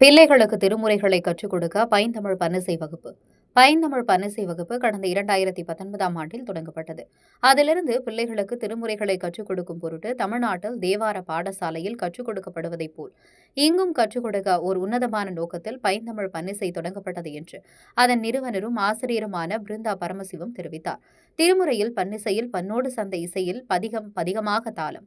பிள்ளைகளுக்கு திருமுறைகளை கற்றுக் கொடுக்க பைந்தமிழ் பன்னிசை வகுப்பு. பைந்தமிழ் பன்னிசை வகுப்பு கடந்த இரண்டாயிரத்தி பத்தொன்பதாம் ஆண்டில் தொடங்கப்பட்டது. அதிலிருந்து பிள்ளைகளுக்கு திருமுறைகளை கற்றுக் கொடுக்கும் பொருட்டு தமிழ்நாட்டில் தேவார பாடசாலையில் கற்றுக் கொடுக்கப்படுவதைப் போல் இங்கும் கற்றுக் கொடுக்க ஒரு உன்னதமான நோக்கத்தில் பைந்தமிழ் பன்னிசை தொடங்கப்பட்டது என்று அதன் நிறுவனரும் ஆசிரியருமான பிருந்தா பரமசிவம் தெரிவித்தார். திருமுறையில் பன்னிசையில் பன்னோடு சந்த இசையில் பதிகம் பதிகமாக தாளம்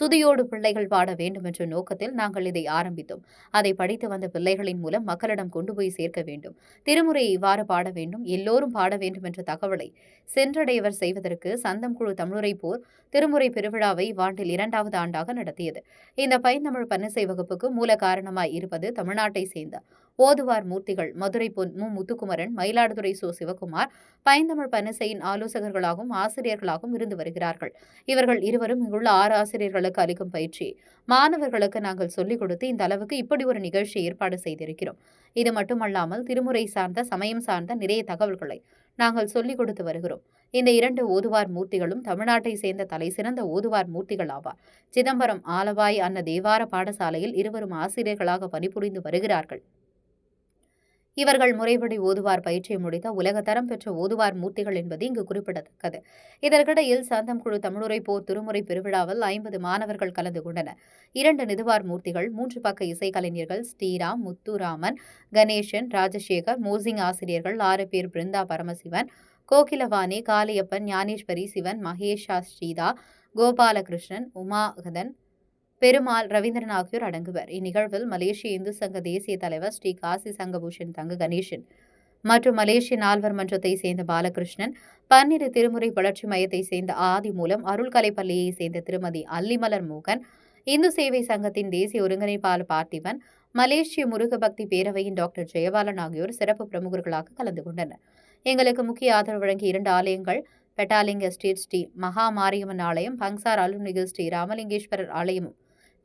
சுதியோடு பிள்ளைகள் பாட வேண்டும் என்ற நோக்கத்தில் நாங்கள் இதை ஆரம்பித்தோம். அதை படித்து வந்த பிள்ளைகளின் மூலம் மக்களிடம் கொண்டு போய் சேர்க்க வேண்டும். திருமுறையை இவ்வாறு பாட வேண்டும். எல்லோரும் பாட வேண்டும் என்ற தகவலை சென்றடையவர் செய்வதற்கு சந்தம் குழு தமிழுரை போர் திருமுறை பெருவிழாவை இவ்வாண்டில் இரண்டாவது ஆண்டாக நடத்தியது. இந்த பைந்தமிழ் பன்னிசை வகுப்புக்கு மூல காரணமாய் இருப்பது தமிழ்நாட்டை சேர்ந்த ஓதுவார் மூர்த்திகள். மதுரை பொன் மு. முத்துக்குமரன் மயிலாடுதுறை சோ. சிவகுமார் பைந்தமிழ் பனசையின் ஆலோசகர்களாகவும் ஆசிரியர்களாகவும் இருந்து வருகிறார்கள். இவர்கள் இருவரும் இங்குள்ள ஆறு ஆசிரியர்களுக்கு அளிக்கும் பயிற்சி. மாணவர்களுக்கு நாங்கள் சொல்லிக் கொடுத்து இந்த அளவுக்கு இப்படி ஒரு நிகழ்ச்சி ஏற்பாடு செய்திருக்கிறோம். இது மட்டுமல்லாமல் திருமுறை சார்ந்த சமயம் சார்ந்த நிறைய தகவல்களை நாங்கள் சொல்லிக் கொடுத்து வருகிறோம். இந்த இரண்டு ஓதுவார் மூர்த்திகளும் தமிழ்நாட்டை சேர்ந்த தலை சிறந்த ஓதுவார் மூர்த்திகள் ஆவார். சிதம்பரம் ஆலவாய் அன்ன தேவார பாடசாலையில் இருவரும் ஆசிரியர்களாக பணிபுரிந்து வருகிறார்கள். இவர்கள் முறைப்படி ஓதுவார் பயிற்சியை முடித்த உலகத்தரம் பெற்ற ஓதுவார் மூர்த்திகள் என்பது இங்கு குறிப்பிடத்தக்கது. இதற்கிடையில் சந்தம் குழு தமிழுரை போர் திருமுறை பெருவிழாவில் ஐம்பது மாணவர்கள் கலந்து கொண்டனர். இரண்டு நிதுவார் மூர்த்திகள் மூன்று பக்க இசைக்கலைஞர்கள் ஸ்ரீராம் முத்துராமன் கணேசன் ராஜசேகர் மோசிங் ஆசிரியர்கள் ஆறு பேர் பிருந்தா பரமசிவன் கோகிலவாணி காளியப்பன் ஞானேஸ்வரி சிவன் மகேஷா ஸ்ரீதா கோபாலகிருஷ்ணன் உமாகதன் பெருமாள் ரவீந்திரன் ஆகியோர் அடங்குவர். இந்நிகழ்வில் மலேசிய இந்து சங்க தேசிய தலைவர் ஸ்ரீ காசி சங்கபூஷன் தங்க கணேசன் மற்றும் மலேசிய நால்வர் மன்றத்தை சேர்ந்த பாலகிருஷ்ணன் பன்னிரு திருமுறை வளர்ச்சி மையத்தை சேர்ந்த ஆதி மூலம் அருள்கலை பள்ளியை சேர்ந்த திருமதி அல்லிமலர் மோகன் இந்து சேவை சங்கத்தின் தேசிய ஒருங்கிணைப்பாளர் பார்த்திபன் மலேசிய முருக பக்தி பேரவையின் டாக்டர் ஜெயபாலன் ஆகியோர் சிறப்பு பிரமுகர்களாக கலந்து கொண்டனர். எங்களுக்கு முக்கிய ஆதரவு வழங்கிய இரண்டு ஆலயங்கள் பெட்டாலிங்க எஸ்டேட் ஸ்ரீ மகா மாரியம்மன் ஆலயம் பங்சார் அருள்மிகு ஸ்ரீ ராமலிங்கேஸ்வரர் ஆலயமும்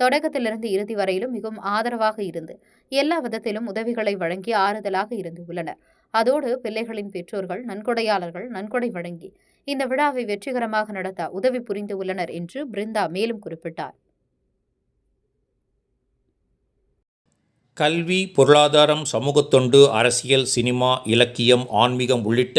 தொடக்கத்திலிருந்து இறுதி வரையிலும் மிகவும் ஆதரவாக இருந்து எல்லா விதத்திலும் உதவிகளை வழங்கி ஆறுதலாக இருந்து உள்ளனர். அதோடு பிள்ளைகளின் பெற்றோர்கள் நன்கொடையாளர்கள் நன்கொடை வழங்கி இந்த விழாவை வெற்றிகரமாக நடத்த உதவி புரிந்து உள்ளனர் என்று பிருந்தா மேலும் குறிப்பிட்டார். கல்வி பொருளாதாரம் சமூகத்தொண்டு அரசியல் சினிமா இலக்கியம் ஆன்மீகம் உள்ளிட்ட